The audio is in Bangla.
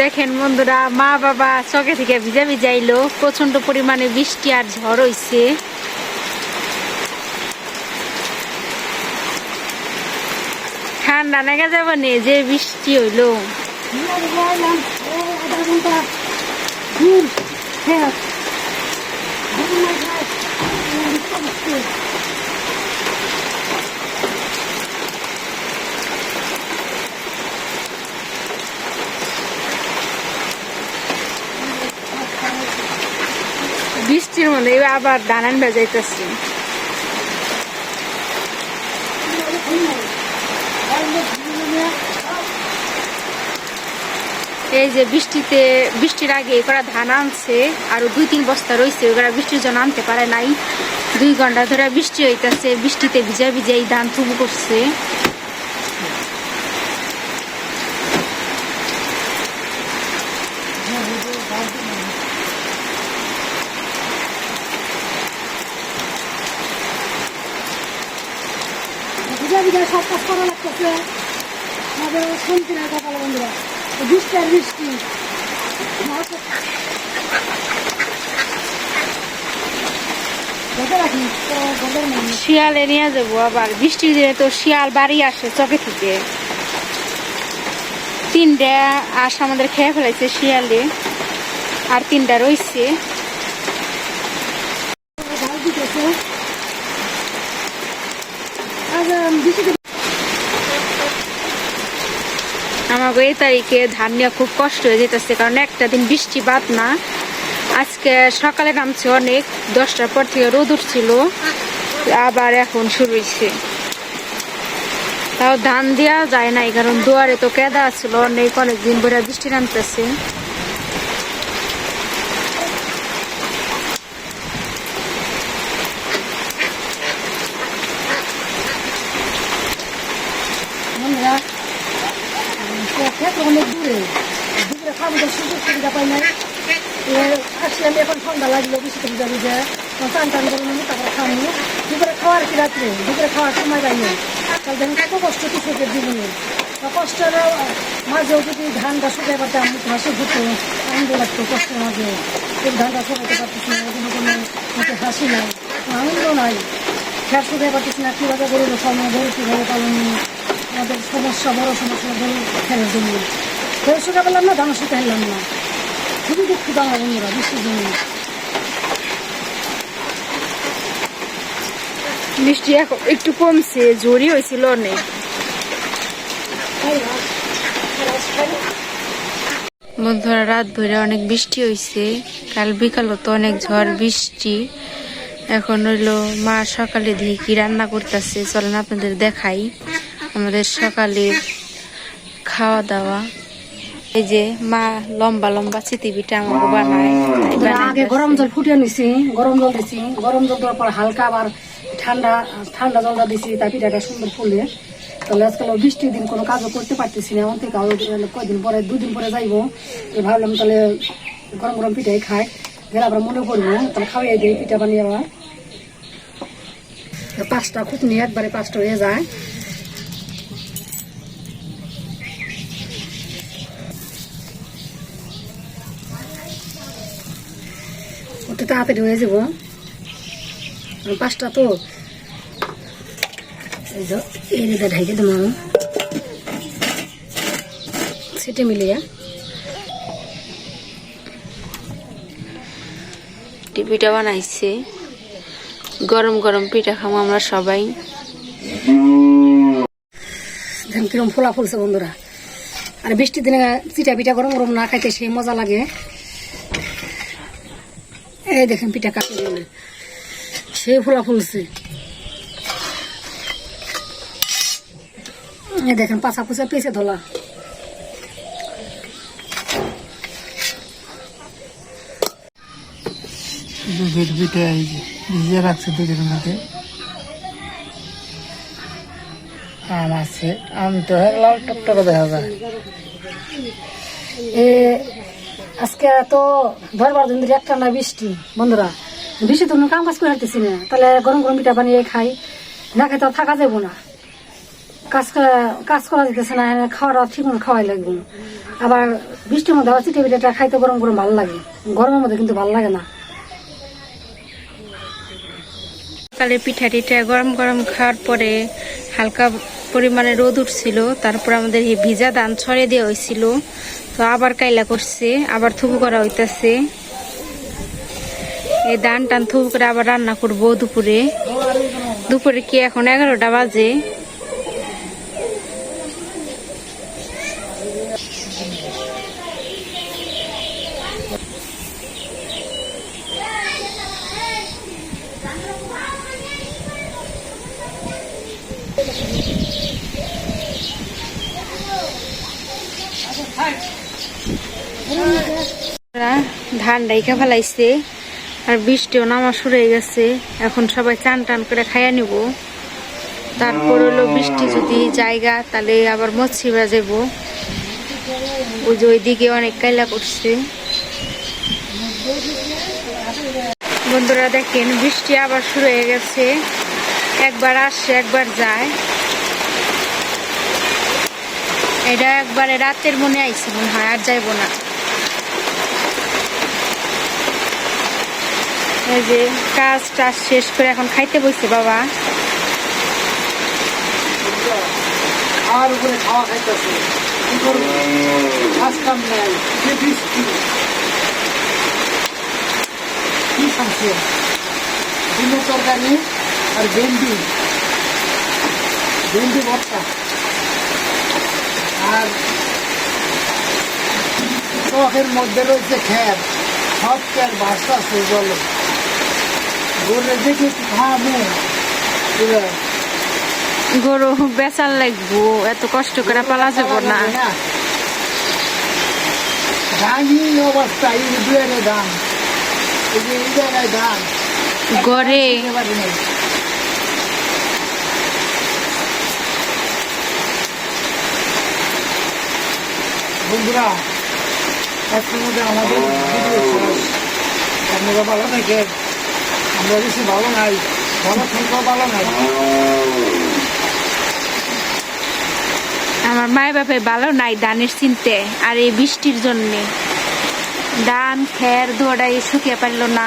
দেখেন বন্ধুরা, মা বাবা চকে থেকে ভিজা ভিজা এলো প্রচণ্ড পরিমাণে বৃষ্টি আর ঝড় হইছে। ঠান্ডা নাগা যাব নে, যে বৃষ্টি হইল। বৃষ্টির মধ্যে আবার দানান বাজাইতেছে। এই যে বৃষ্টিতে, বৃষ্টির আগে ওরা ধান আনছে, আর দুই তিন বস্তা রয়েছে ওরা বৃষ্টির জন্য আনতে পারে নাই। দুই ঘণ্টা ধরে বৃষ্টি হইতাছে, বৃষ্টিতে ভিজা ভিজা এই ধান থুবু করছে। সব কাজ করা লাগতেছে আমাদের শুনছি না বন্ধুরা বৃষ্টি আর বৃষ্টি যাব আবার। বৃষ্টির দিনে তো শিয়াল বাড়ি আসে চকে থেকে। তিনটা আশ আমাদের খেয়ে ফেলাইছে শিয়ালে। আর তিনটা রইছে। আমাকে এই তারিখে ধান নেওয়া খুব কষ্ট হয়ে যেতেছে কারণ একটা দিন বৃষ্টি বাদ না। আজকে সকালে নামছে অনেক, দশটার পর থেকে রোদ উঠছিল, আবার এখন শুরু হয়েছে তাও ধান দেওয়া যায় নাই, কারণ দুয়ারে তো কেদা আছিল অনেক অনেক দিন ধরে বৃষ্টি নামতেছে বন্ধুরা ক্ষেত্র অনেক দূরে। দুপুরে খাব তো সুযোগ সুবিধা পাই নাই। এবার আসি আমি এখন ঠান্ডা লাগল বৃষ্টি বুঝা বুঝা চান টান করে নেব তারপরে খাব দুপুরে খাওয়ার কি রাত্রে? দুপুরে খাওয়ার সময় পাইনি তাহলে দেখেন কত কষ্ট কৃষকের জীবনে? তা কষ্টের মাঝেও যদি ধানটা শুকাই পারতাম ঘাসে ঘুরতো আনন্দ লাগতো কষ্টের মাঝে। এই ধানটা শুকাইতে পারতেছি না কোনো কোনো হাসি নাই। আনন্দ নাই। খেয়াল শুকাই পারতেছি না, কীভাবে গরুর সময় গরু কীভাবে পালন আমাদের সমস্যা বড় সমস্যা গরু খেলার জন্য। শুকা পেলাম না ধান শুকা পেলাম না। খুবই দুঃখিত আমার বন্ধুরা বৃষ্টির জন্য বৃষ্টি এখন একটু কমছে জোরই হয়েছিল অনেক। বন্ধুরা রাত ভরে অনেক বৃষ্টি হয়েছে কাল বিকালও তো অনেক ঝড় বৃষ্টি। এখন হইল মা সকালে দিয়ে কি রান্না করতেছে চলেন আপনাদের দেখাই। আমাদের সকালের খাওয়া দাওয়া এই যে মা লম্বা লম্বা চিতিবিটা আমাকে বানায়। আগে গরম জল ফুটিয়ে নিছি গরম জল দিছি। গরম জল দেওয়ার পর হালকা আবার ঠান্ডা ঠান্ডা জলটা দিছি তাই পিঠাটা সুন্দর ফুলে। তাহলে আজকাল বৃষ্টির দিন কোনো কাজও করতে পারতেছি না এখন থেকে আরও কয়দিন পরে দুদিন পরে যাইবো। ভাবলাম তাহলে গরম গরম পিঠাই খাই। গেলে আবার মনে পড়ব তাহলে খাওয়াই দিই পিঠা বানিয়ে আবার। পাঁচটা খুব নিয়ে একবারে পাঁচটা হয়ে যায়। একটু তাড়াতাড়ি হয়ে যাব। পাঁচটা তো। এই দিকে ঢাইকে দেবো আমি। সেটে মিলিয়ে। পিঠা বানাইছে। গরম গরম পিঠা খাব আমরা সবাই। দেখেন কিরম ফোলা ফুলছে বন্ধুরা। আর বৃষ্টির দিনে চিটা পিঠা গরম গরম না খাইতে সেই মজা লাগে। এই দেখেন পিঠা কাকে সেই ফোলা ফুলছে। এই দেখেন পাছা পুচা পেঁচে ধলা। পিঠে, এই যে ভিজিয়ে রাখছে দুধের মধ্যে। আম আছে, আম তো লাল টকটকে দেখা যায়। এ আজকে তো ধরবার দিন একটা না বৃষ্টি, বন্ধুরা। বৃষ্টি তো কাম কাজ করে হাঁটতেছি না। তাহলে গরম গরম পিঠা বানিয়ে খাই। না খেতে থাকা যাব না। কাজ কাজ করা যেতেছে না, খাওয়াটা ঠিক মতো খাওয়াই লাগবে আবার বৃষ্টির মধ্যে আবার চিটে পিঠাটা খাইতে গরম গরম ভালো লাগে। গরমের মধ্যে কিন্তু ভালো লাগে না। সকালে পিঠা টিঠা গরম গরম খাওয়ার পরে হালকা পরিমাণে রোদ উঠছিল, তারপর আমাদের ভিজা ধান ছড়ে দেওয়া হয়েছিল। তো আবার কাইলা করছে, আবার থুবু করা হইতাছে। এই ধান টান থুবু করে আবার রান্না করব দুপুরে। দুপুরে কি এখন এগারোটা বাজে। ধান ডাইকা ফেলাইছে, আর বৃষ্টিও নামা শুরু হয়ে গেছে। এখন সবাই চান টান করে খাইয়া নিব। তারপর হলো বৃষ্টি যদি জায়গা, তাহলে আবার মচ্ছি বাজাব ওই যে ওইদিকে অনেক কাইলা করছে। বন্ধুরা দেখেন, বৃষ্টি আবার শুরু হয়ে গেছে। একবার আসে, একবার যায়। এটা একবারে রাতের মনে আইছে মনে হয়, আর যাইবো না। এই যে কাজ টাজ শেষ করে এখন খাইতে বসছে বাবা। খাওয়ার উপরে খাওয়া খাইতেছে। কি আর আর মধ্যে রয়েছে খ্যার সব খ্যার ভাসতে আছে জলে গরুর দেখে একটু খাওয়াবো এবার গরু বেচার লাগবো এত কষ্ট করে পালা যাব না। অবস্থা জায়গায় গড়ে। বন্ধুরা আজকের মধ্যে আমাদের ভিডিও আপনারা ভালো থাকেন। ভালো নাই ভালো নাই। আমার মায়ের বাপে ভালো নাই ধানের চিনতে আর এই বৃষ্টির জন্যে। ধান খের দোয়াটাই শুকিয়ে পারল না।